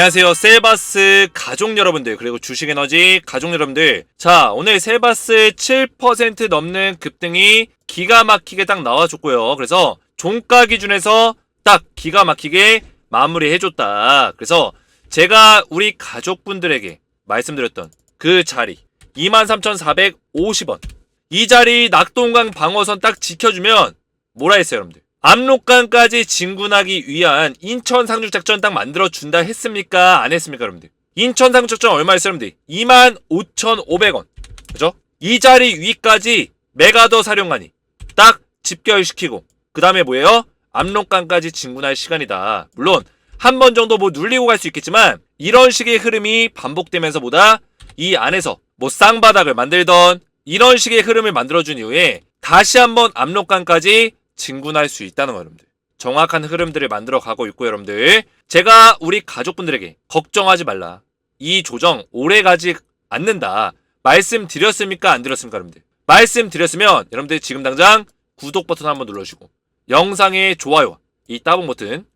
안녕하세요. 셀바스 가족 여러분들, 그리고 주식에너지 가족 여러분들. 자, 오늘 셀바스 7% 넘는 급등이 기가 막히게 딱 나와줬고요. 그래서 종가 기준에서 딱 기가 막히게 마무리해줬다. 그래서 제가 우리 가족분들에게 말씀드렸던 그 자리, 23,450원. 이 자리 낙동강 방어선 딱 지켜주면 뭐라 했어요, 여러분들? 압록강까지 진군하기 위한 인천 상륙작전 딱 만들어준다 했습니까? 안 했습니까, 여러분들? 인천 상륙작전 얼마였어요, 여러분들? 25,500원. 그죠? 이 자리 위까지 메가더 사령관이 딱 집결시키고, 그 다음에 뭐예요? 압록강까지 진군할 시간이다. 물론, 한 번 정도 뭐 눌리고 갈 수 있겠지만, 이런 식의 흐름이 반복되면서 보다 이 안에서 뭐 쌍바닥을 만들던 이런 식의 흐름을 만들어준 이후에 다시 한번 압록강까지 진군할 수 있다는 거 여러분들. 정확한 흐름들을 만들어 가고 있고 여러분들. 제가 우리 가족분들에게 걱정하지 말라. 이 조정 오래 가지 않는다. 말씀드렸습니까? 안 드렸습니까? 여러분들. 말씀드렸으면 여러분들 지금 당장 구독 버튼 한번 눌러주시고 영상의 좋아요와 이 따봉 버튼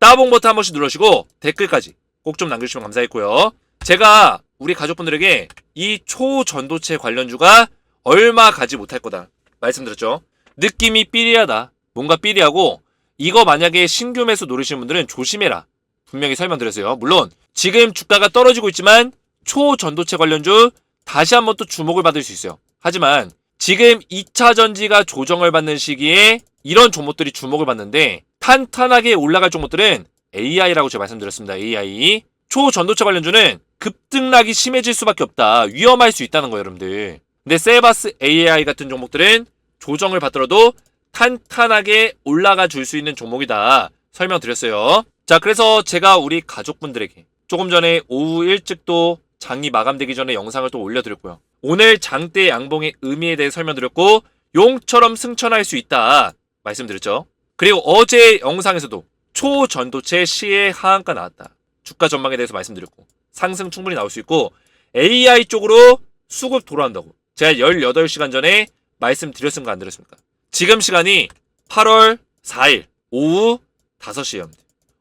따봉 버튼 한 번씩 눌러주시고 댓글까지 꼭 좀 남겨주시면 감사했고요. 제가 우리 가족분들에게 이 초전도체 관련주가 얼마 가지 못할 거다 말씀드렸죠. 느낌이 삐리하다. 뭔가 삐리하고 이거 만약에 신규 매수 노리시는 분들은 조심해라. 분명히 설명드렸어요. 물론 지금 주가가 떨어지고 있지만 초전도체 관련주 다시 한번 또 주목을 받을 수 있어요. 하지만 지금 2차 전지가 조정을 받는 시기에 이런 종목들이 주목을 받는데 탄탄하게 올라갈 종목들은 AI라고 제가 말씀드렸습니다. AI. 초전도체 관련주는 급등락이 심해질 수밖에 없다. 위험할 수 있다는 거예요, 여러분들. 근데 셀바스 AI 같은 종목들은 조정을 받더라도 탄탄하게 올라가 줄 수 있는 종목이다. 설명드렸어요. 자, 그래서 제가 우리 가족분들에게 조금 전에 오후 일찍 또 장이 마감되기 전에 영상을 또 올려드렸고요. 오늘 장대 양봉의 의미에 대해 설명드렸고 용처럼 승천할 수 있다. 말씀드렸죠. 그리고 어제 영상에서도 초전도체 시의 하한가 나왔다. 주가 전망에 대해서 말씀드렸고 상승 충분히 나올 수 있고 AI 쪽으로 수급 돌아온다고 제가 18시간 전에 말씀드렸습니까 안 드렸습니까? 지금 시간이 8월 4일 오후 5시에요.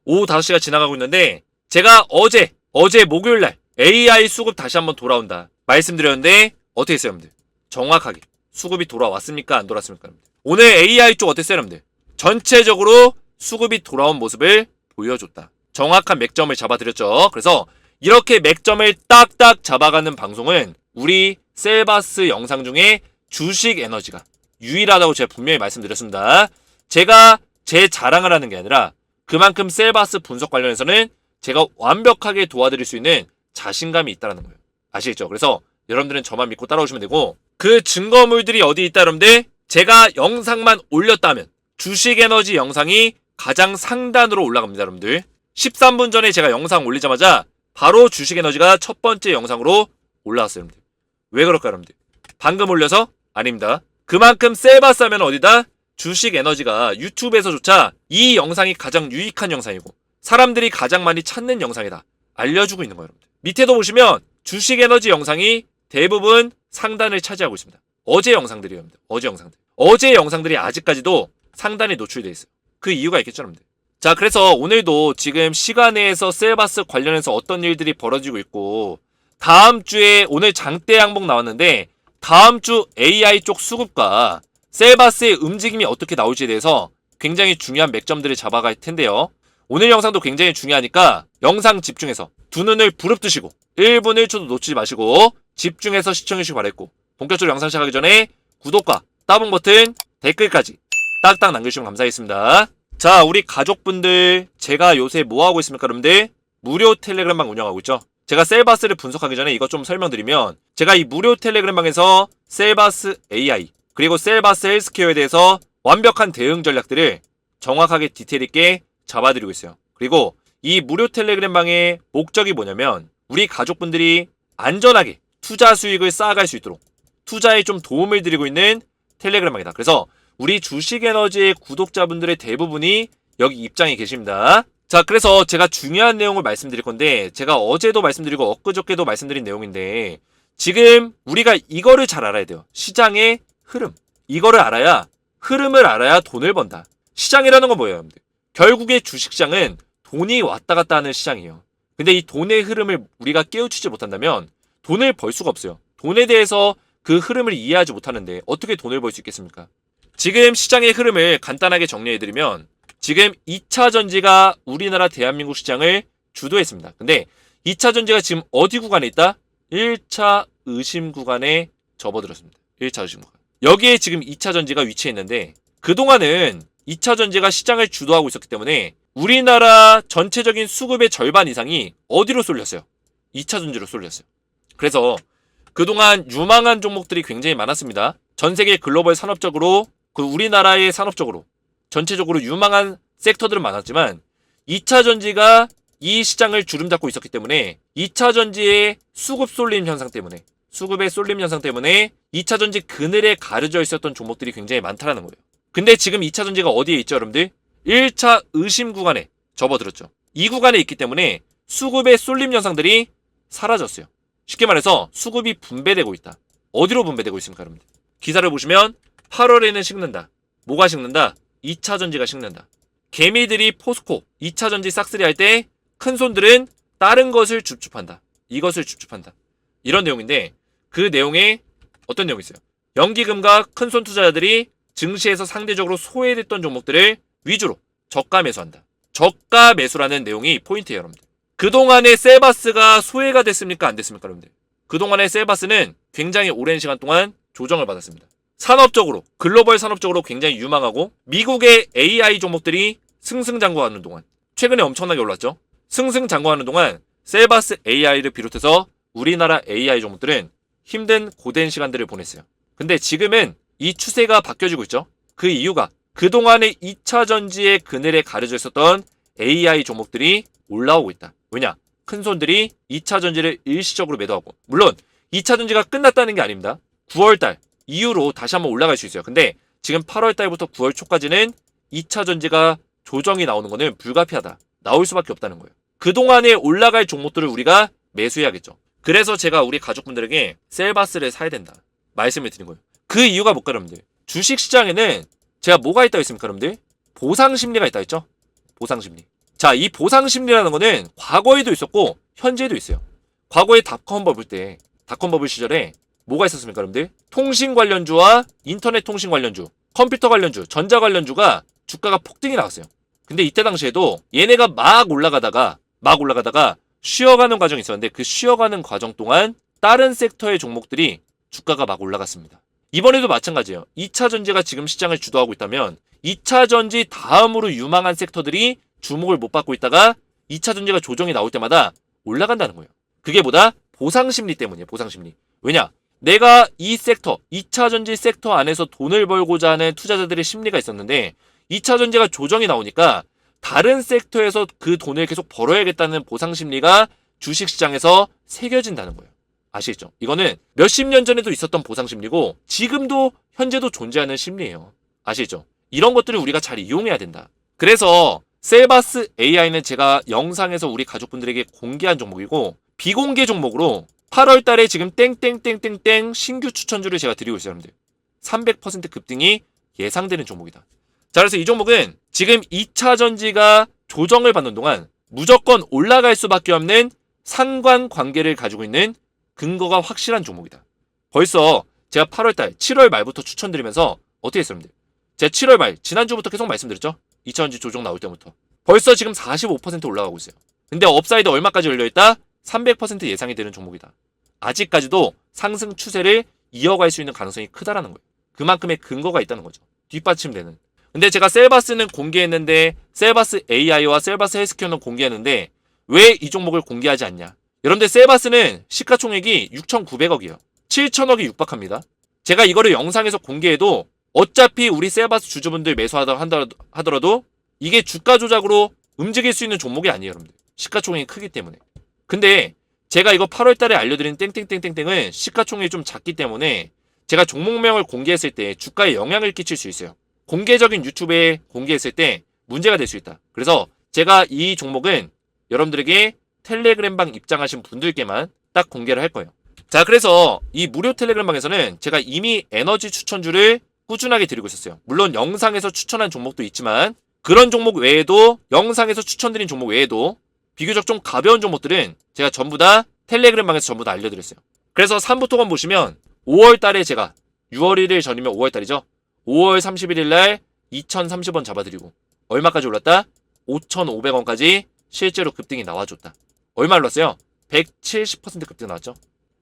오후 5시가 지나가고 있는데 제가 어제 어제 목요일 날 AI 수급 다시 한번 돌아온다 말씀드렸는데 어떻게 했어요, 여러분들? 정확하게 수급이 돌아왔습니까? 안 돌아왔습니까? 여러분들? 오늘 AI 쪽 어땠어요, 여러분들? 전체적으로 수급이 돌아온 모습을 보여줬다. 정확한 맥점을 잡아드렸죠. 그래서 이렇게 맥점을 딱딱 잡아가는 방송은 우리 셀바스 영상 중에 주식 에너지가 유일하다고 제가 분명히 말씀드렸습니다. 제가 제 자랑을 하는 게 아니라 그만큼 셀바스 분석 관련해서는 제가 완벽하게 도와드릴 수 있는 자신감이 있다는 거예요. 아시겠죠? 그래서 여러분들은 저만 믿고 따라오시면 되고 그 증거물들이 어디 있다 여러분들 제가 영상만 올렸다면 주식 에너지 영상이 가장 상단으로 올라갑니다 여러분들 13분 전에 제가 영상 올리자마자 바로 주식 에너지가 첫 번째 영상으로 올라왔어요 여러분들 왜 그럴까요 여러분들 방금 올려서 아닙니다. 그만큼 하면 어디다? 주식 에너지가 유튜브에서조차 이 영상이 가장 유익한 영상이고 사람들이 가장 많이 찾는 영상이다. 알려주고 있는 거예요 여러분들. 밑에도 보시면 주식 에너지 영상이 대부분 상단을 차지하고 있습니다. 어제 영상들이에요 여러분들. 어제 영상들. 어제 영상들이 아직까지도 상단에 노출되어 있어요. 그 이유가 있겠죠 여러분들. 자 그래서 오늘도 지금 시간에서 셀바스 관련해서 어떤 일들이 벌어지고 있고 다음 주에 오늘 장대 항목 나왔는데 다음 주 AI 쪽 수급과 셀바스의 움직임이 어떻게 나올지에 대해서 굉장히 중요한 맥점들을 잡아갈 텐데요. 오늘 영상도 굉장히 중요하니까 영상 집중해서 두 눈을 부릅뜨시고 1분 1초도 놓치지 마시고 집중해서 시청해주시기 바랬고 본격적으로 영상 시작하기 전에 구독과 따봉 버튼 댓글까지 딱딱 남겨주시면 감사하겠습니다. 자 우리 가족분들 제가 요새 뭐하고 있습니까 여러분들? 무료 텔레그램방 운영하고 있죠. 제가 셀바스를 분석하기 전에 이것 좀 설명드리면 제가 이 무료 텔레그램방에서 셀바스 AI 그리고 셀바스 헬스케어에 대해서 완벽한 대응 전략들을 정확하게 디테일 있게 잡아드리고 있어요. 그리고 이 무료 텔레그램방의 목적이 뭐냐면 우리 가족분들이 안전하게 투자 수익을 쌓아갈 수 있도록 투자에 좀 도움을 드리고 있는 텔레그램방이다. 그래서 우리 주식에너지의 구독자분들의 대부분이 여기 입장이 계십니다. 자, 그래서 제가 중요한 내용을 말씀드릴 건데, 제가 어제도 말씀드리고 엊그저께도 말씀드린 내용인데, 지금 우리가 이거를 잘 알아야 돼요. 시장의 흐름. 이거를 알아야, 흐름을 알아야 돈을 번다. 시장이라는 건 뭐예요, 여러분들? 결국에 주식시장은 돈이 왔다 갔다 하는 시장이에요. 근데 이 돈의 흐름을 우리가 깨우치지 못한다면 돈을 벌 수가 없어요. 돈에 대해서 그 흐름을 이해하지 못하는데 어떻게 돈을 벌 수 있겠습니까? 지금 시장의 흐름을 간단하게 정리해드리면 지금 2차 전지가 우리나라 대한민국 시장을 주도했습니다. 근데 2차 전지가 지금 어디 구간에 있다? 1차 의심 구간에 접어들었습니다. 1차 의심 구간. 여기에 지금 2차 전지가 위치해 있는데 그동안은 2차 전지가 시장을 주도하고 있었기 때문에 우리나라 전체적인 수급의 절반 이상이 어디로 쏠렸어요? 2차 전지로 쏠렸어요. 그래서 그동안 유망한 종목들이 굉장히 많았습니다. 전 세계 글로벌 산업적으로 그 우리나라의 산업적으로 전체적으로 유망한 섹터들은 많았지만 2차 전지가 이 시장을 주름 잡고 있었기 때문에 2차 전지의 수급 쏠림 현상 때문에 수급의 쏠림 현상 때문에 2차 전지 그늘에 가려져 있었던 종목들이 굉장히 많다라는 거예요. 근데 지금 2차 전지가 어디에 있죠, 여러분들? 1차 의심 구간에 접어들었죠. 이 구간에 있기 때문에 수급의 쏠림 현상들이 사라졌어요. 쉽게 말해서 수급이 분배되고 있다. 어디로 분배되고 있습니까, 여러분들? 기사를 보시면 8월에는 식는다. 뭐가 식는다? 2차 전지가 식는다. 개미들이 포스코 2차 전지 싹쓸이 할 때 큰 손들은 다른 것을 줍줍한다. 이것을 줍줍한다. 이런 내용인데 그 내용에 어떤 내용이 있어요? 연기금과 큰손 투자자들이 증시에서 상대적으로 소외됐던 종목들을 위주로 저가 매수한다. 저가 매수라는 내용이 포인트예요, 여러분들. 그동안의 셀바스가 소외가 됐습니까? 안 됐습니까, 여러분들? 그동안의 셀바스는 굉장히 오랜 시간 동안 조정을 받았습니다. 산업적으로, 글로벌 산업적으로 굉장히 유망하고 미국의 AI 종목들이 승승장구하는 동안 최근에 엄청나게 올랐죠. 승승장구하는 동안 셀바스 AI를 비롯해서 우리나라 AI 종목들은 힘든 고된 시간들을 보냈어요. 근데 지금은 이 추세가 바뀌어지고 있죠. 그 이유가 그동안의 2차 전지의 그늘에 가려져 있었던 AI 종목들이 올라오고 있다. 왜냐? 큰 손들이 2차 전지를 일시적으로 매도하고 물론 2차 전지가 끝났다는 게 아닙니다. 9월달 이후로 다시 한번 올라갈 수 있어요. 근데 지금 8월 달부터 9월 초까지는 2차 전지가 조정이 나오는 거는 불가피하다. 나올 수밖에 없다는 거예요. 그동안에 올라갈 종목들을 우리가 매수해야겠죠. 그래서 제가 우리 가족분들에게 셀바스를 사야 된다. 말씀을 드린 거예요. 그 이유가 뭘까, 여러분들? 주식 시장에는 제가 뭐가 있다고 했습니까, 여러분들? 보상 심리가 있다 했죠? 보상 심리. 자, 이 보상 심리라는 거는 과거에도 있었고 현재도 있어요. 과거에 닷컴 버블 때, 닷컴 버블 시절에 뭐가 있었습니까, 여러분들? 통신 관련주와 인터넷 통신 관련주, 컴퓨터 관련주, 전자 관련주가 주가가 폭등이 나왔어요. 근데 이때 당시에도 얘네가 막 올라가다가 막 올라가다가 쉬어가는 과정이 있었는데 그 쉬어가는 과정 동안 다른 섹터의 종목들이 주가가 막 올라갔습니다. 이번에도 마찬가지예요. 2차 전지가 지금 시장을 주도하고 있다면 2차 전지 다음으로 유망한 섹터들이 주목을 못 받고 있다가 2차 전지가 조정이 나올 때마다 올라간다는 거예요. 그게 뭐다? 보상 심리 때문이에요. 보상 심리. 왜냐? 내가 이 섹터, 2차 전지 섹터 안에서 돈을 벌고자 하는 투자자들의 심리가 있었는데 2차 전지가 조정이 나오니까 다른 섹터에서 그 돈을 계속 벌어야겠다는 보상 심리가 주식 시장에서 새겨진다는 거예요. 아시겠죠? 이거는 몇십 년 전에도 있었던 보상 심리고 지금도 현재도 존재하는 심리예요. 아시겠죠? 이런 것들을 우리가 잘 이용해야 된다. 그래서 셀바스 AI는 제가 영상에서 우리 가족분들에게 공개한 종목이고 비공개 종목으로 8월 달에 지금 땡땡땡땡땡 신규 추천주를 제가 드리고 있어요, 여러분들. 300% 급등이 예상되는 종목이다. 자, 그래서 이 종목은 지금 2차 전지가 조정을 받는 동안 무조건 올라갈 수밖에 없는 상관 관계를 가지고 있는 근거가 확실한 종목이다. 벌써 제가 8월 달, 7월 말부터 추천드리면서 어떻게 했어요, 여러분들? 제가 7월 말, 지난주부터 계속 말씀드렸죠? 2차 전지 조정 나올 때부터. 벌써 지금 45% 올라가고 있어요. 근데 업사이드 얼마까지 열려있다? 300% 예상이 되는 종목이다. 아직까지도 상승 추세를 이어갈 수 있는 가능성이 크다라는 거예요. 그만큼의 근거가 있다는 거죠. 뒷받침되는. 근데 제가 셀바스는 공개했는데 셀바스 AI와 셀바스 헬스케어는 공개했는데 왜 이 종목을 공개하지 않냐? 여러분들 셀바스는 시가총액이 6,900억이에요. 7천억이 육박합니다. 제가 이거를 영상에서 공개해도 어차피 우리 셀바스 주주분들 매수하다 한다- 하더라도 이게 주가 조작으로 움직일 수 있는 종목이 아니에요, 여러분들. 시가총액이 크기 때문에. 근데 제가 이거 8월 달에 알려드린 땡땡땡땡땡은 시가총액이 좀 작기 때문에 제가 종목명을 공개했을 때 주가에 영향을 끼칠 수 있어요. 공개적인 유튜브에 공개했을 때 문제가 될 수 있다. 그래서 제가 이 종목은 여러분들에게 텔레그램방 입장하신 분들께만 딱 공개를 할 거예요. 자, 그래서 이 무료 텔레그램방에서는 제가 이미 에너지 추천주를 꾸준하게 드리고 있었어요. 물론 영상에서 추천한 종목도 있지만 그런 종목 외에도 영상에서 추천드린 종목 외에도 비교적 좀 가벼운 종목들은 제가 전부 다 텔레그램 방에서 전부 다 알려드렸어요. 그래서 3부 토건 보시면 5월 달에 제가 6월 1일 전이면 5월 달이죠. 5월 31일 날 2,030원 잡아드리고 얼마까지 올랐다? 5,500원까지 실제로 급등이 나와줬다. 얼마 올랐어요? 170% 급등 나왔죠.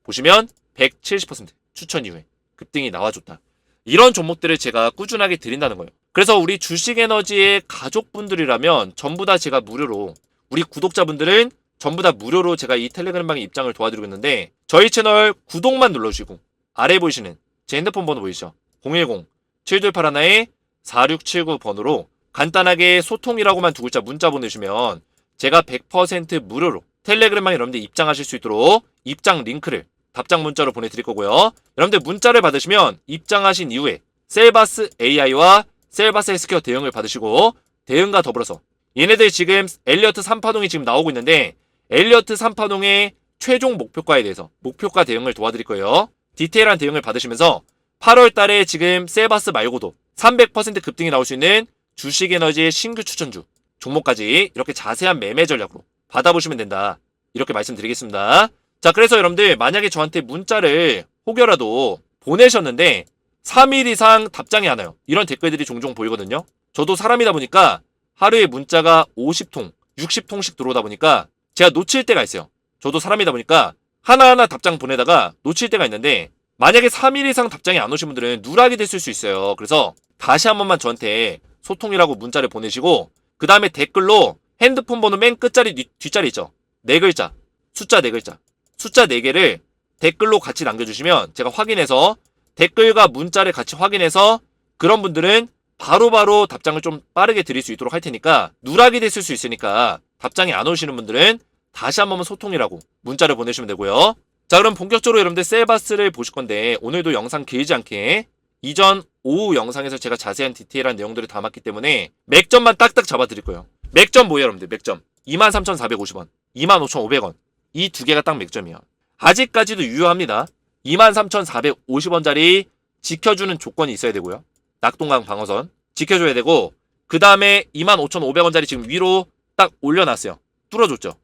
보시면 170% 추천 이후에 급등이 나와줬다. 이런 종목들을 제가 꾸준하게 드린다는 거예요. 그래서 우리 주식에너지의 가족분들이라면 전부 다 제가 무료로 우리 구독자분들은 전부 다 무료로 제가 이 텔레그램방에 입장을 도와드리고 있는데 저희 채널 구독만 눌러주시고 아래 보이시는 제 핸드폰 번호 보이시죠? 010-7281-4679 번호로 간단하게 소통이라고만 두 글자 문자 보내주시면 제가 100% 무료로 텔레그램방에 여러분들 입장하실 수 있도록 입장 링크를 답장 문자로 보내드릴 거고요. 여러분들 문자를 받으시면 입장하신 이후에 셀바스 AI와 셀바스 헬스케어 대응을 받으시고 대응과 더불어서 얘네들 지금 엘리어트 3파동이 지금 나오고 있는데 엘리어트 3파동의 최종 목표가에 대해서 목표가 대응을 도와드릴 거예요. 디테일한 대응을 받으시면서 8월 달에 지금 셀바스 말고도 300% 급등이 나올 수 있는 주식에너지의 신규 추천주 종목까지 이렇게 자세한 매매 전략으로 받아보시면 된다. 이렇게 말씀드리겠습니다. 자, 그래서 여러분들 만약에 저한테 문자를 혹여라도 보내셨는데 3일 이상 답장이 안 와요. 이런 댓글들이 종종 보이거든요. 저도 사람이다 보니까 하루에 문자가 50통, 60통씩 들어오다 보니까 제가 놓칠 때가 있어요. 저도 사람이다 보니까 하나하나 답장 보내다가 놓칠 때가 있는데 만약에 3일 이상 답장이 안 오신 분들은 누락이 됐을 수 있어요. 그래서 다시 한 번만 저한테 소통이라고 문자를 보내시고 그 다음에 댓글로 핸드폰 번호 맨 끝자리 뒤- 뒷자리 있죠. 네 글자, 숫자 네 글자, 숫자 네 개를 댓글로 같이 남겨주시면 제가 확인해서 댓글과 문자를 같이 확인해서 그런 분들은 바로 바로 답장을 좀 빠르게 드릴 수 있도록 할 테니까 누락이 됐을 수 있으니까 답장이 안 오시는 분들은 다시 한 번만 소통이라고 문자를 보내주시면 되고요. 자 그럼 본격적으로 여러분들 셀바스를 보실 건데 오늘도 영상 길지 않게 이전 오후 영상에서 제가 자세한 디테일한 내용들을 담았기 때문에 맥점만 딱딱 잡아드릴 거예요. 맥점 뭐예요 여러분들 맥점 23,450원 25,500원 이 두 개가 딱 맥점이에요. 아직까지도 유효합니다. 23,450원짜리 지켜주는 조건이 있어야 되고요. 낙동강 방어선 지켜줘야 되고 그 다음에 25,500원짜리 지금 위로 딱 올려놨어요. 뚫어줬죠.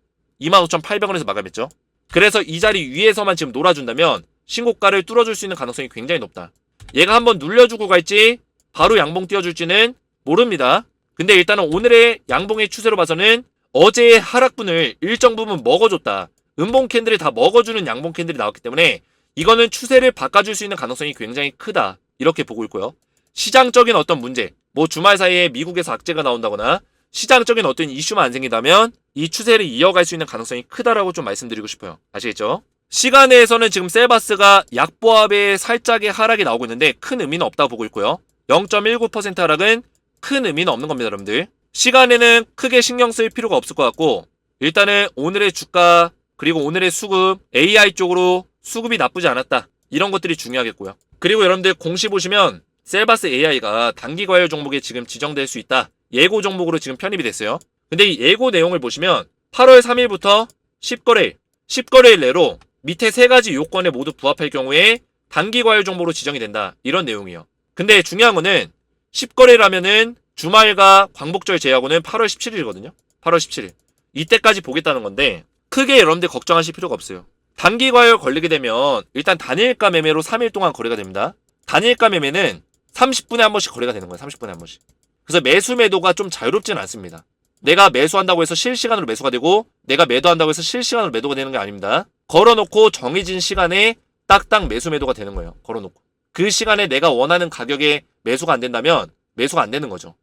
25,800원에서 마감했죠. 그래서 이 자리 위에서만 지금 놀아준다면 신고가를 뚫어줄 수 있는 가능성이 굉장히 높다. 얘가 한번 눌려주고 갈지 바로 양봉 띄워줄지는 모릅니다. 근데 일단은 오늘의 양봉의 추세로 봐서는 어제의 하락분을 일정 부분 먹어줬다. 음봉 캔들이 다 먹어주는 양봉 캔들이 나왔기 때문에 이거는 추세를 바꿔줄 수 있는 가능성이 굉장히 크다. 이렇게 보고 있고요. 시장적인 어떤 문제, 뭐 주말 사이에 미국에서 악재가 나온다거나 시장적인 어떤 이슈만 안 생긴다면 이 추세를 이어갈 수 있는 가능성이 크다라고 좀 말씀드리고 싶어요. 아시겠죠? 시간에서는 지금 셀바스가 약보합의 살짝의 하락이 나오고 있는데 큰 의미는 없다고 보고 있고요. 0.19% 하락은 큰 의미는 없는 겁니다, 여러분들. 시간에는 크게 신경 쓸 필요가 없을 것 같고 일단은 오늘의 주가 그리고 오늘의 수급 AI 쪽으로 수급이 나쁘지 않았다. 이런 것들이 중요하겠고요. 그리고 여러분들 공시 보시면 셀바스 AI가 단기 과열 종목에 지금 지정될 수 있다. 예고 종목으로 지금 편입이 됐어요. 근데 이 예고 내용을 보시면 8월 3일부터 10거래일, 10거래일 내로 밑에 세 가지 요건에 모두 부합할 경우에 단기 과열 종목으로 지정이 된다. 이런 내용이에요. 근데 중요한 거는 10거래라면은 주말과 광복절 제하고는 8월 17일이거든요. 8월 17일. 이때까지 보겠다는 건데 크게 여러분들 걱정하실 필요가 없어요. 단기 과열 걸리게 되면 일단 단일가 매매로 3일 동안 거래가 됩니다. 단일가 매매는 30분에 한 번씩 거래가 되는 거예요. 30분에 한 번씩. 그래서 매수 매도가 좀 자유롭지는 않습니다. 내가 매수한다고 해서 실시간으로 매수가 되고 내가 매도한다고 해서 실시간으로 매도가 되는 게 아닙니다. 걸어놓고 정해진 시간에 딱딱 매수 매도가 되는 거예요. 걸어놓고. 그 시간에 내가 원하는 가격에 매수가 안 된다면 매수가 안 되는 거죠.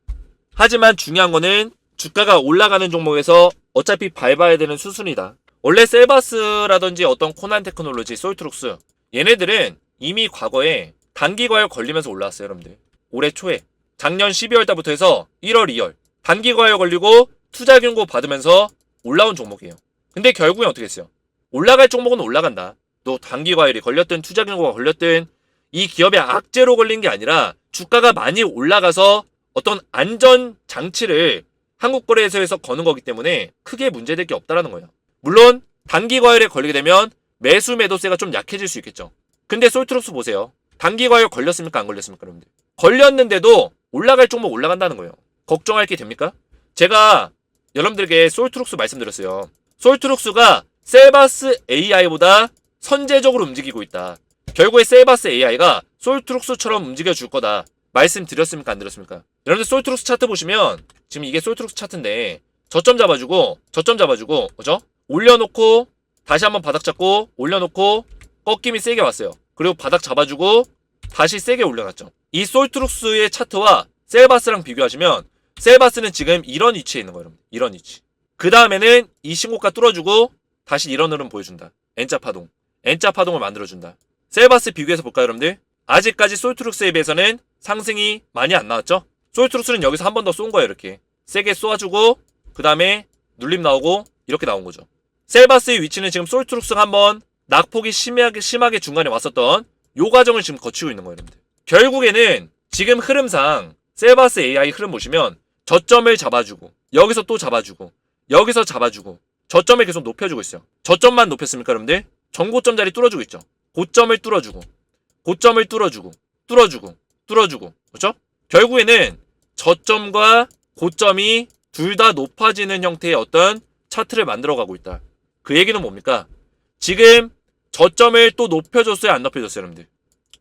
하지만 중요한 거는 주가가 올라가는 종목에서 어차피 밟아야 되는 수순이다. 원래 셀바스라든지 어떤 코난 테크놀로지, 솔트룩스 얘네들은 이미 과거에 단기 과열 걸리면서 올라왔어요, 여러분들. 올해 초에 작년 12월 달부터 해서 1월, 2월 단기 과열 걸리고 투자 경고 받으면서 올라온 종목이에요. 근데 결국엔 어떻게 했어요? 올라갈 종목은 올라간다. 또 단기 과열이 걸렸든 투자 경고가 걸렸든 이 기업의 악재로 걸린 게 아니라 주가가 많이 올라가서 어떤 안전 장치를 한국 거래소에서 거는 거기 때문에 크게 문제될 게 없다라는 거예요. 물론 단기 과열에 걸리게 되면 매수 매도세가 좀 약해질 수 있겠죠. 근데 솔트로스 보세요. 단기 과열 걸렸습니까? 안 걸렸습니까? 여러분들. 걸렸는데도 올라갈 종목 올라간다는 거예요. 걱정할 게 됩니까? 제가 여러분들에게 솔트룩스 말씀드렸어요. 솔트룩스가 셀바스 AI보다 선제적으로 움직이고 있다. 결국에 셀바스 AI가 솔트룩스처럼 움직여줄 거다. 말씀드렸습니까? 안 드렸습니까? 여러분들 솔트룩스 차트 보시면 지금 이게 솔트룩스 차트인데 저점 잡아주고 저점 잡아주고 그죠? 올려놓고 다시 한번 바닥 잡고 올려놓고 꺾임이 세게 왔어요. 그리고 바닥 잡아주고 다시 세게 올려놨죠. 이 솔트룩스의 차트와 셀바스랑 비교하시면 셀바스는 지금 이런 위치에 있는 거예요. 이런 위치. 그 다음에는 이 신고가 뚫어주고 다시 이런 흐름 보여준다. N자 파동. N자 파동을 만들어준다. 셀바스 비교해서 볼까요, 여러분들? 아직까지 솔트룩스에 비해서는 상승이 많이 안 나왔죠? 솔트룩스는 여기서 한 번 더 쏜 거예요, 이렇게. 세게 쏘아주고, 그 다음에 눌림 나오고, 이렇게 나온 거죠. 셀바스의 위치는 지금 솔트룩스가 한번 낙폭이 심하게, 심하게 중간에 왔었던 요 과정을 지금 거치고 있는 거예요, 여러분들. 결국에는 지금 흐름상 셀바스 AI 흐름 보시면 저점을 잡아주고, 여기서 또 잡아주고, 여기서 잡아주고, 저점을 계속 높여주고 있어요. 저점만 높였습니까, 여러분들? 전고점 자리 뚫어주고 있죠. 고점을 뚫어주고, 고점을 뚫어주고, 뚫어주고, 뚫어주고, 그렇죠? 결국에는 저점과 고점이 둘 다 높아지는 형태의 어떤 차트를 만들어가고 있다. 그 얘기는 뭡니까? 지금 저점을 또 높여줬어요, 안 높여줬어요, 여러분들?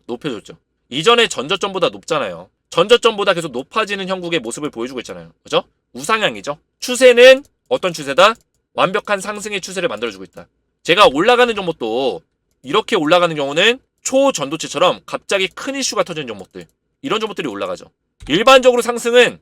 높여줬죠. 이전에 전저점보다 높잖아요. 전저점보다 계속 높아지는 형국의 모습을 보여주고 있잖아요. 그죠? 우상향이죠. 추세는 어떤 추세다? 완벽한 상승의 추세를 만들어주고 있다. 제가 올라가는 종목도 이렇게 올라가는 경우는 초전도체처럼 갑자기 큰 이슈가 터지는 종목들 이런 종목들이 올라가죠. 일반적으로 상승은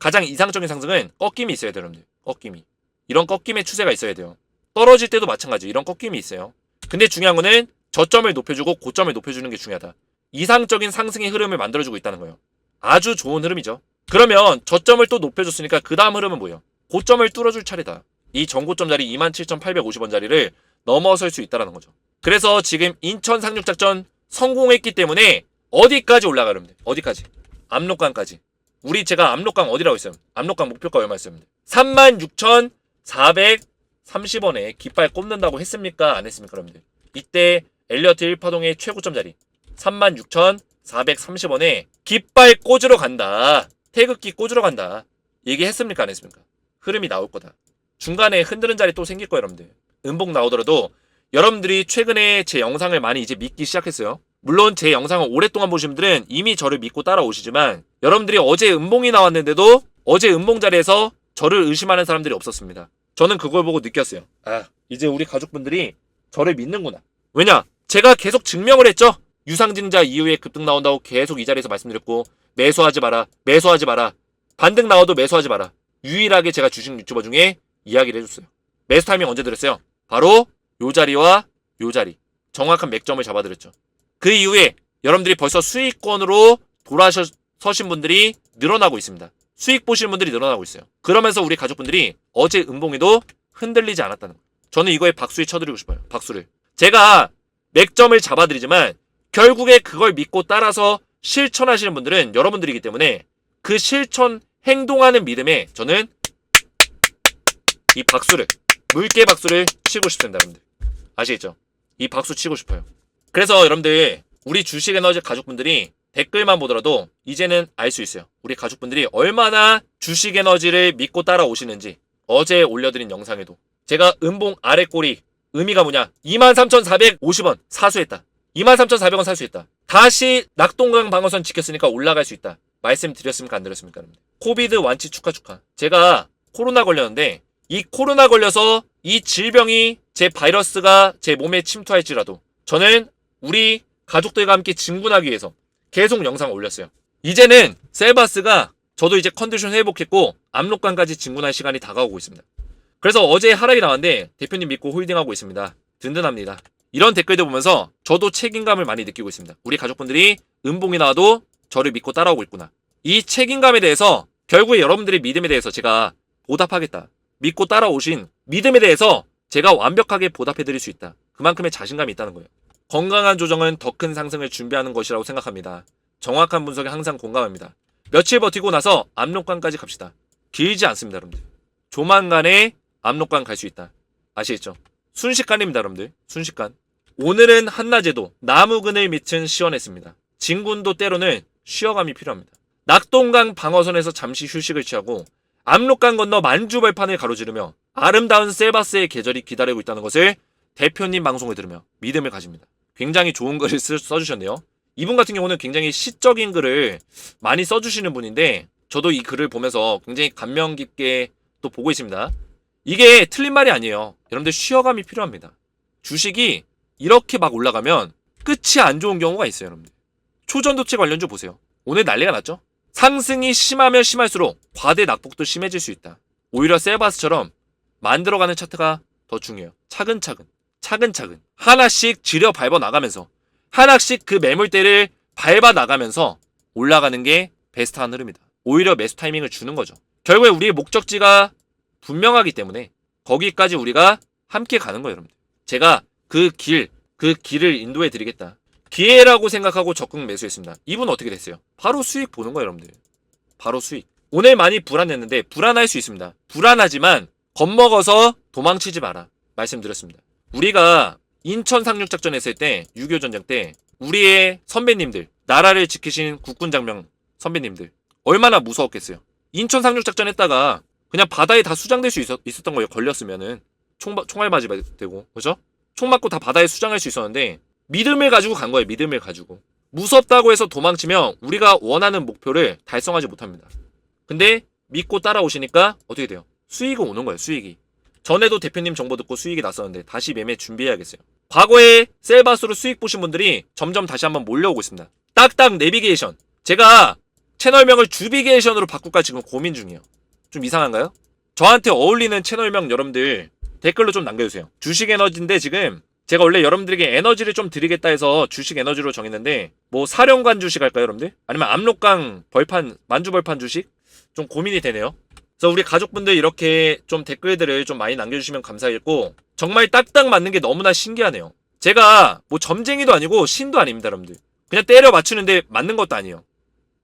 가장 이상적인 상승은 꺾임이 있어야 돼요, 여러분들. 꺾임이. 이런 꺾임의 추세가 있어야 돼요. 떨어질 때도 마찬가지 이런 꺾임이 있어요. 근데 중요한 거는 저점을 높여주고 고점을 높여주는 게 중요하다. 이상적인 상승의 흐름을 만들어주고 있다는 거예요. 아주 좋은 흐름이죠. 그러면 저점을 또 높여줬으니까 그 다음 흐름은 뭐예요? 고점을 뚫어줄 차례다. 이 전고점 자리 27,850원 자리를 넘어설 수 있다는 거죠. 그래서 지금 인천 상륙작전 성공했기 때문에 어디까지 올라가려면 돼? 어디까지? 압록강까지. 우리 제가 압록강 어디라고 했어요? 압록강 목표가 얼마였어요? 36,400 30원에 깃발 꼽는다고 했습니까? 안 했습니까, 여러분들? 이때 엘리어트 1파동의 최고점 자리 36,430원에 깃발 꽂으러 간다. 태극기 꽂으러 간다. 얘기했습니까? 안 했습니까? 흐름이 나올 거다. 중간에 흔드는 자리 또 생길 거예요, 여러분들. 음봉 나오더라도 여러분들이 최근에 제 영상을 많이 이제 믿기 시작했어요. 물론 제 영상을 오랫동안 보신 분들은 이미 저를 믿고 따라오시지만 여러분들이 어제 음봉이 나왔는데도 어제 음봉 자리에서 저를 의심하는 사람들이 없었습니다. 저는 그걸 보고 느꼈어요. 아, 이제 우리 가족분들이 저를 믿는구나. 왜냐? 제가 계속 증명을 했죠. 유상증자 이후에 급등 나온다고 계속 이 자리에서 말씀드렸고 매수하지 마라. 매수하지 마라. 반등 나와도 매수하지 마라. 유일하게 제가 주식 유튜버 중에 이야기를 해줬어요. 매수 타이밍 언제 드렸어요? 바로 요 자리와 요 자리. 정확한 맥점을 잡아드렸죠. 그 이후에 여러분들이 벌써 수익권으로 돌아서신 분들이 늘어나고 있습니다. 수익 보시는 분들이 늘어나고 있어요. 그러면서 우리 가족분들이 어제 음봉에도 흔들리지 않았다는 거예요. 저는 이거에 박수에 쳐드리고 싶어요. 박수를. 제가 맥점을 잡아드리지만 결국에 그걸 믿고 따라서 실천하시는 분들은 여러분들이기 때문에 그 실천 행동하는 믿음에 저는 이 박수를 물개 박수를 치고 싶습니다, 여러분들. 아시겠죠? 이 박수 치고 싶어요. 그래서 여러분들 우리 주식 에너지 가족분들이 댓글만 보더라도 이제는 알 수 있어요. 우리 가족분들이 얼마나 주식 에너지를 믿고 따라오시는지 어제 올려드린 영상에도 제가 음봉 아래 꼬리 의미가 뭐냐 23,450원 사수했다. 23,400원 사수했다. 다시 낙동강 방어선 지켰으니까 올라갈 수 있다. 말씀드렸습니까? 안 드렸습니까? 코비드 완치 축하 축하. 제가 코로나 걸렸는데 이 코로나 걸려서 이 질병이 제 바이러스가 제 몸에 침투할지라도 저는 우리 가족들과 함께 진군하기 위해서 계속 영상을 올렸어요. 이제는 셀바스가 저도 이제 컨디션 회복했고 압록강까지 진군할 시간이 다가오고 있습니다. 그래서 어제 하락이 나왔는데 대표님 믿고 홀딩하고 있습니다. 든든합니다. 이런 댓글들 보면서 저도 책임감을 많이 느끼고 있습니다. 우리 가족분들이 음봉이 나와도 저를 믿고 따라오고 있구나. 이 책임감에 대해서 결국에 여러분들의 믿음에 대해서 제가 보답하겠다. 믿고 따라오신 믿음에 대해서 제가 완벽하게 보답해 드릴 수 있다. 그만큼의 자신감이 있다는 거예요. 건강한 조정은 더 큰 상승을 준비하는 것이라고 생각합니다. 정확한 분석에 항상 공감합니다. 며칠 버티고 나서 압록강까지 갑시다. 길지 않습니다, 여러분들. 조만간에 압록강 갈 수 있다. 아시겠죠? 순식간입니다, 여러분들. 순식간. 오늘은 한낮에도 나무 그늘 밑은 시원했습니다. 진군도 때로는 쉬어감이 필요합니다. 낙동강 방어선에서 잠시 휴식을 취하고 압록강 건너 만주벌판을 가로지르며 아름다운 셀바스의 계절이 기다리고 있다는 것을 대표님 방송을 들으며 믿음을 가집니다. 굉장히 좋은 글을 쓰- 써주셨네요. 이분 같은 경우는 굉장히 시적인 글을 많이 써주시는 분인데 저도 이 글을 보면서 굉장히 감명 깊게 또 보고 있습니다. 이게 틀린 말이 아니에요. 여러분들 쉬어감이 필요합니다. 주식이 이렇게 막 올라가면 끝이 안 좋은 경우가 있어요, 여러분들. 초전도체 관련주 보세요. 오늘 난리가 났죠? 상승이 심하면 심할수록 과대 낙폭도 심해질 수 있다. 오히려 셀바스처럼 만들어가는 차트가 더 중요해요. 차근차근, 차근차근. 하나씩 지려 밟아 나가면서, 하나씩 그 매물대를 밟아 나가면서 올라가는 게 베스트한 흐름이다. 오히려 매수 타이밍을 주는 거죠. 결국에 우리의 목적지가 분명하기 때문에 거기까지 우리가 함께 가는 거예요, 여러분들. 제가 그 길, 그 길을 인도해 드리겠다. 기회라고 생각하고 적극 매수했습니다. 이분 어떻게 됐어요? 바로 수익 보는 거예요, 여러분들. 바로 수익. 오늘 많이 불안했는데 불안할 수 있습니다. 불안하지만 겁먹어서 도망치지 마라. 말씀드렸습니다. 우리가 인천 상륙작전 했을 때, 6.25 전쟁 때, 우리의 선배님들, 나라를 지키신 국군 장병 선배님들, 얼마나 무서웠겠어요. 인천 상륙작전 했다가 그냥 바다에 다 수장될 수 있었, 던 거예요. 걸렸으면은. 총, 총알 맞이 되고. 그죠? 총 맞고 다 바다에 수장할 수 있었는데, 믿음을 가지고 간 거예요. 믿음을 가지고. 무섭다고 해서 도망치면 우리가 원하는 목표를 달성하지 못합니다. 근데 믿고 따라오시니까 어떻게 돼요? 수익이 오는 거예요. 수익이. 전에도 대표님 정보 듣고 수익이 났었는데 다시 매매 준비해야겠어요. 과거에 셀바스로 수익 보신 분들이 점점 다시 한번 몰려오고 있습니다. 딱딱 내비게이션. 제가 채널명을 주비게이션으로 바꿀까 지금 고민 중이에요. 좀 이상한가요? 저한테 어울리는 채널명 여러분들 댓글로 좀 남겨주세요. 주식 에너지인데 지금 제가 원래 여러분들에게 에너지를 좀 드리겠다 해서 주식 에너지로 정했는데 뭐 사령관 주식 할까요 여러분들? 아니면 압록강 벌판 만주 벌판 주식? 좀 고민이 되네요. 그래서 우리 가족분들 이렇게 좀 댓글들을 좀 많이 남겨주시면 감사하겠고 정말 딱딱 맞는 게 너무나 신기하네요. 제가 뭐 점쟁이도 아니고 신도 아닙니다 여러분들. 그냥 때려 맞추는데 맞는 것도 아니에요.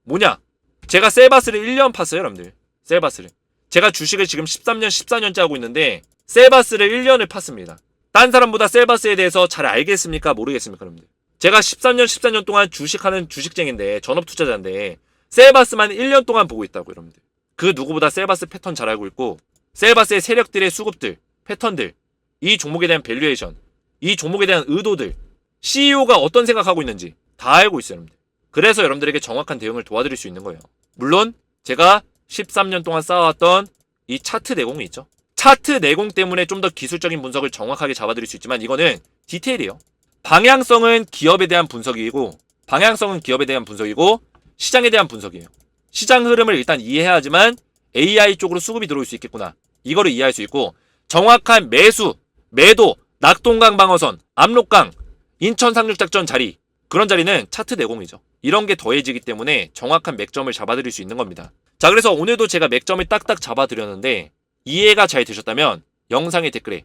뭐냐? 제가 셀바스를 1년 팠어요 여러분들. 셀바스를. 제가 주식을 지금 13년 14년째 하고 있는데 셀바스를 1년을 팠습니다. 딴 사람보다 셀바스에 대해서 잘 알겠습니까? 모르겠습니까, 여러분들? 제가 13년, 14년 동안 주식하는 주식쟁인데, 전업 투자자인데, 셀바스만 1년 동안 보고 있다고, 여러분들. 그 누구보다 셀바스 패턴 잘 알고 있고, 셀바스의 세력들의 수급들, 패턴들, 이 종목에 대한 밸류에이션, 이 종목에 대한 의도들, CEO가 어떤 생각하고 있는지 다 알고 있어요, 여러분들. 그래서 여러분들에게 정확한 대응을 도와드릴 수 있는 거예요. 물론, 제가 13년 동안 쌓아왔던 이 차트 내공이 있죠. 차트 내공 때문에 좀 더 기술적인 분석을 정확하게 잡아드릴 수 있지만 이거는 디테일이에요. 방향성은 기업에 대한 분석이고 방향성은 기업에 대한 분석이고 시장에 대한 분석이에요. 시장 흐름을 일단 이해해야지만 AI 쪽으로 수급이 들어올 수 있겠구나. 이거를 이해할 수 있고 정확한 매수, 매도, 낙동강 방어선, 압록강, 인천 상륙작전 자리 그런 자리는 차트 내공이죠. 이런 게 더해지기 때문에 정확한 맥점을 잡아드릴 수 있는 겁니다. 자 그래서 오늘도 제가 맥점을 딱딱 잡아드렸는데 이해가 잘 되셨다면 영상의 댓글에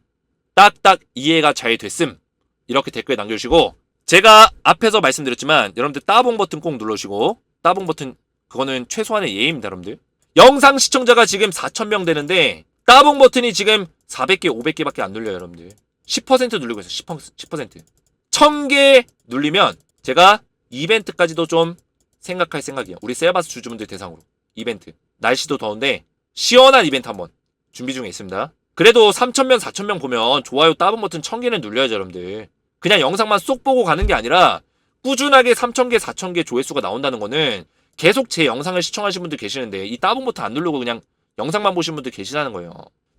딱딱 이해가 잘 됐음 이렇게 댓글 남겨주시고 제가 앞에서 말씀드렸지만 여러분들 따봉 버튼 꼭 눌러주시고 따봉 버튼 그거는 최소한의 예입니다 여러분들 영상 시청자가 지금 4,000명 되는데 따봉 버튼이 지금 400개 500개밖에 안 눌려요 여러분들 10% 누르고 있어요 10%, 10%. 1000개 눌리면 제가 이벤트까지도 좀 생각할 생각이에요 우리 셀바스 주주분들 대상으로 이벤트 날씨도 더운데 시원한 이벤트 한번 준비 중에 있습니다. 그래도 3,000명, 4,000명 보면 좋아요 따봉 버튼 1,000개는 눌려야죠, 여러분들. 그냥 영상만 쏙 보고 가는 게 아니라 꾸준하게 3,000개, 4,000개 조회수가 나온다는 거는 계속 제 영상을 시청하신 분들 계시는데 이 따봉 버튼 안 누르고 그냥 영상만 보신 분들 계시다는 거예요.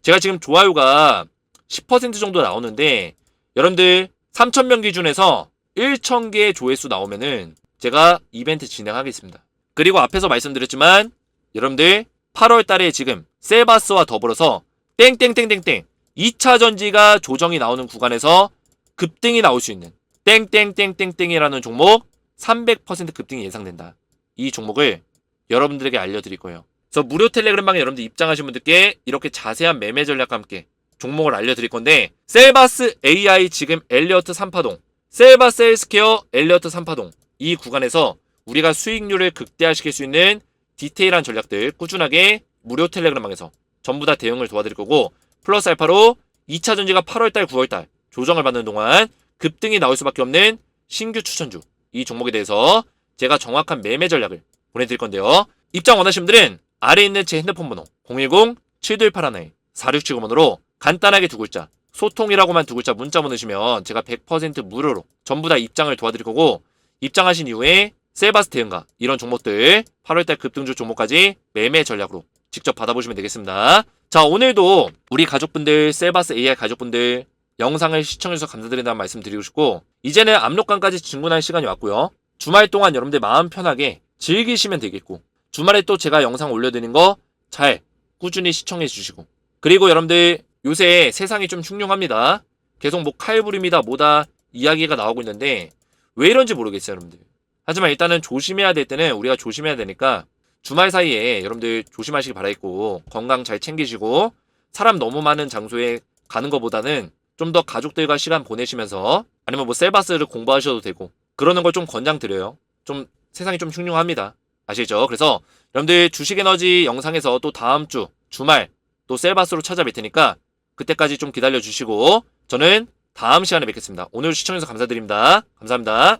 제가 지금 좋아요가 10% 정도 나오는데 여러분들 3,000명 기준에서 1,000개 조회수 나오면은 제가 이벤트 진행하겠습니다. 그리고 앞에서 말씀드렸지만 여러분들 8월 달에 지금 셀바스와 더불어서 땡땡땡땡땡 2차 전지가 조정이 나오는 구간에서 급등이 나올 수 있는 땡땡땡땡땡이라는 종목 300% 급등이 예상된다. 이 종목을 여러분들에게 알려드릴 거예요. 그래서 무료 텔레그램방에 여러분들 입장하신 분들께 이렇게 자세한 매매 전략과 함께 종목을 알려드릴 건데 셀바스 AI 지금 엘리어트 3파동 셀바스 헬스케어 엘리어트 3파동 이 구간에서 우리가 수익률을 극대화시킬 수 있는 디테일한 전략들 꾸준하게 무료 텔레그램방에서 전부 다 대응을 도와드릴 거고 플러스 알파로 2차 전지가 8월달 9월달 조정을 받는 동안 급등이 나올 수밖에 없는 신규 추천주 이 종목에 대해서 제가 정확한 매매 전략을 보내드릴 건데요 입장 원하시는 분들은 아래에 있는 제 핸드폰 번호 010-7281-4675번으로 간단하게 두 글자 소통이라고만 두 글자 문자 보내시면 제가 100% 무료로 전부 다 입장을 도와드릴 거고 입장하신 이후에 셀바스 대응가 이런 종목들 8월달 급등주 종목까지 매매 전략으로 직접 받아보시면 되겠습니다. 자 오늘도 우리 가족분들 셀바스 AI 가족분들 영상을 시청해주셔서 감사드린다는 말씀 드리고 싶고 이제는 압록강까지 진군할 시간이 왔고요. 주말 동안 여러분들 마음 편하게 즐기시면 되겠고 주말에 또 제가 영상 올려드리는 거 잘 꾸준히 시청해 주시고 그리고 여러분들 요새 세상이 좀 흉흉합니다. 계속 뭐 칼부림이다 뭐다 이야기가 나오고 있는데 왜 이런지 모르겠어요 여러분들. 하지만 일단은 조심해야 될 때는 우리가 조심해야 되니까 주말 사이에 여러분들 조심하시기 바라겠고 건강 잘 챙기시고 사람 너무 많은 장소에 가는 것보다는 좀 더 가족들과 시간 보내시면서 아니면 뭐 셀바스를 공부하셔도 되고 그러는 걸 좀 권장드려요. 좀 세상이 좀 흉흉합니다. 아시죠? 그래서 여러분들 주식 에너지 영상에서 또 다음 주 주말 또 셀바스로 찾아뵐 테니까 그때까지 좀 기다려 주시고 저는 다음 시간에 뵙겠습니다. 오늘 시청해주셔서 감사드립니다. 감사합니다.